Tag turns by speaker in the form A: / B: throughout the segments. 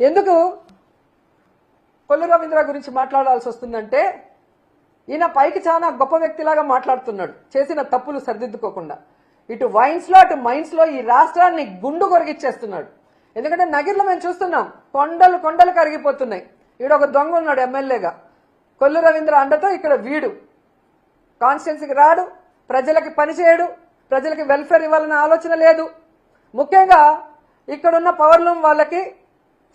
A: ఎందుకు? కొల్లు రవీంద్ర గురించి మాట్లాడాల్సి వస్తుందంటే ఈయన పైకి చాలా గొప్ప వ్యక్తిలాగా మాట్లాడుతున్నాడు. చేసిన తప్పులు సరిదిద్దుకోకుండా. ఇటు వైన్స్లో అటు మైన్స్లో ఈ రాష్ట్రాన్ని గుండు కొరిగిచ్చేస్తున్నాడు. ఎందుకంటే నగిరిలో మేము చూస్తున్నాం కొండలు కొండలు కరిగిపోతున్నాయి. ఈడ ఒక దొంగ ఉన్నాడు ఎమ్మెల్యేగా. కొల్లు రవీంద్ర అండతో ఇక్కడ వీడు. కాన్స్టిట్యున్సీకి రాడు ప్రజలకి పనిచేయడు ప్రజలకి వెల్ఫేర్ ఇవ్వాలన్న ఆలోచన లేదు. ముఖ్యంగా ఇక్కడున్న పవర్లూమ్ వాళ్ళకి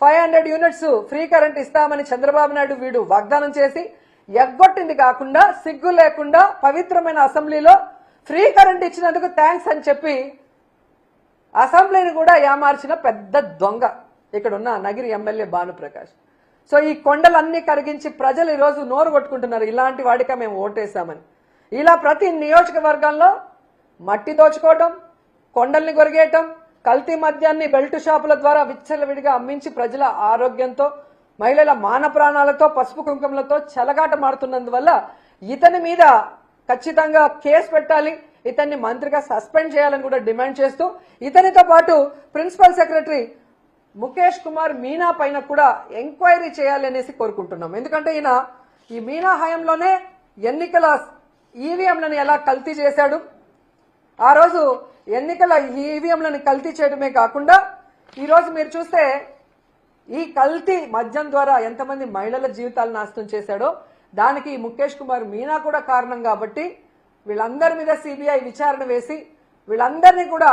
A: five hundred units free current ఇస్తామని చంద్రబాబు నాయుడు వీడు వాగ్దానం చేసి ఎగ్గొట్టింది కాకుండా సిగ్గు లేకుండా పవిత్రమైన అసెంబ్లీలో ఫ్రీ కరెంట్ ఇచ్చినందుకు థ్యాంక్స్ అని చెప్పి అసెంబ్లీని కూడా ఏమార్చిన పెద్ద దొంగ ఇక్కడ ఉన్న నగిరి ఎమ్మెల్యే భానుప్రకాష్. సో ఈ కొండలన్నీ కరిగించి ప్రజలు ఈరోజు నోరు కొట్టుకుంటున్నారు. ఇలాంటి వాడిక మేము ఓటేసామని ఇలా ప్రతి నియోజకవర్గంలో మట్టి దోచుకోవటం కొండల్ని కొరిగేయటం కల్తీ మద్యాన్ని బెల్ట్ షాపుల ద్వారా విచ్చలవిడిగా అమ్మించి ప్రజల ఆరోగ్యంతో మహిళల మాన ప్రాణాలతో పసుపు కుంకుమలతో చెలగాట మారుతున్నందువల్ల ఇతని మీద ఖచ్చితంగా కేసు పెట్టాలి ఇతన్ని మంత్రిగా సస్పెండ్ చేయాలని కూడా డిమాండ్ చేస్తూ ఇతనితో పాటు ప్రిన్సిపల్ సెక్రటరీ ముఖేష్ కుమార్ మీనా పైన కూడా ఎంక్వైరీ చేయాలి అనేసి కోరుకుంటున్నాం. ఎందుకంటే ఈయన ఈ మీనా హయాంలోనే ఎన్నికల ఈవీఎంలను ఎలా కల్తీ చేశాడు ఆ రోజు ఎన్నికల ఈవీఎంలను కల్తీ చేయడమే కాకుండా ఈరోజు మీరు చూస్తే ఈ కల్తీ మద్యం ద్వారా ఎంతమంది మహిళల జీవితాలు నాశనం చేశాడో దానికి ముఖేష్ కుమార్ మీనా కూడా కారణం కాబట్టి వీళ్ళందరి మీద సిబిఐ విచారణ వేసి వీళ్ళందరినీ కూడా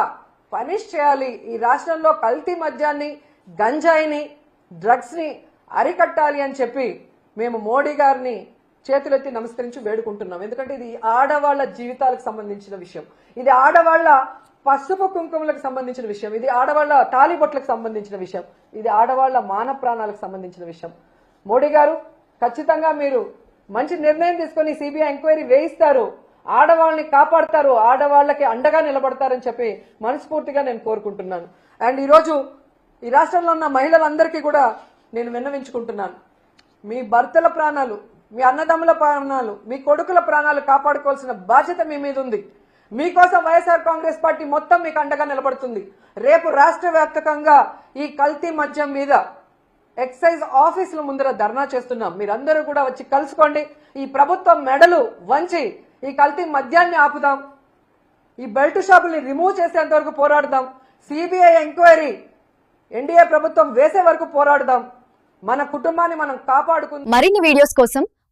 A: పనిష్ చేయాలి. ఈ రాష్ట్రంలో కల్తీ మద్యాన్ని గంజాయిని డ్రగ్స్ని అరికట్టాలి అని చెప్పి మేము మోడీ గారిని చేతులెత్తి నమస్కరించి వేడుకుంటున్నాం. ఎందుకంటే ఇది ఆడవాళ్ళ జీవితాలకు సంబంధించిన విషయం. ఇది ఆడవాళ్ళ పసుపు కుంకుమలకు సంబంధించిన విషయం. ఇది ఆడవాళ్ళ తాలిబొట్లకు సంబంధించిన విషయం. ఇది ఆడవాళ్ళ మాన ప్రాణాలకు సంబంధించిన విషయం. మోడీ గారు ఖచ్చితంగా మీరు మంచి నిర్ణయం తీసుకొని సిబిఐ ఎంక్వైరీ వేయిస్తారు. ఆడవాళ్ళని కాపాడతారు. ఆడవాళ్ళకి అండగా నిలబడతారని చెప్పి మనస్ఫూర్తిగా నేను కోరుకుంటున్నాను. అండ్ ఈరోజు ఈ రాష్ట్రంలో ఉన్న మహిళలందరికీ కూడా నేను విన్నవించుకుంటున్నాను. మీ భర్తల ప్రాణాలు మీ అన్నదమ్ముల ప్రాణాలు మీ కొడుకుల ప్రాణాలు కాపాడుకోవాల్సిన బాధ్యత మీ మీద ఉంది. మీకోసం వైఎస్ఆర్ కాంగ్రెస్ పార్టీ మొత్తం మీకు అండగా నిలబడుతుంది. రేపు రాష్ట్ర వ్యాప్తకంగా ఈ కల్తీ మద్యం మీద ఎక్సైజ్ ఆఫీసుల ముందర ధర్నా చేస్తున్నాం. మీరందరూ కూడా వచ్చి కలుసుకోండి. ఈ ప్రభుత్వం మెడలు వంచి ఈ కల్తీ మద్యాన్ని ఆపుదాం. ఈ బెల్ట్ షాపుల్ని రిమూవ్ చేసేంత వరకు పోరాడదాం. సిబిఐ ఎంక్వైరీ ఎన్డీఏ ప్రభుత్వం వేసే వరకు పోరాడదాం. మన కుటుంబాన్ని మనం కాపాడుకుందాం.
B: మరిన్ని వీడియోస్ కోసం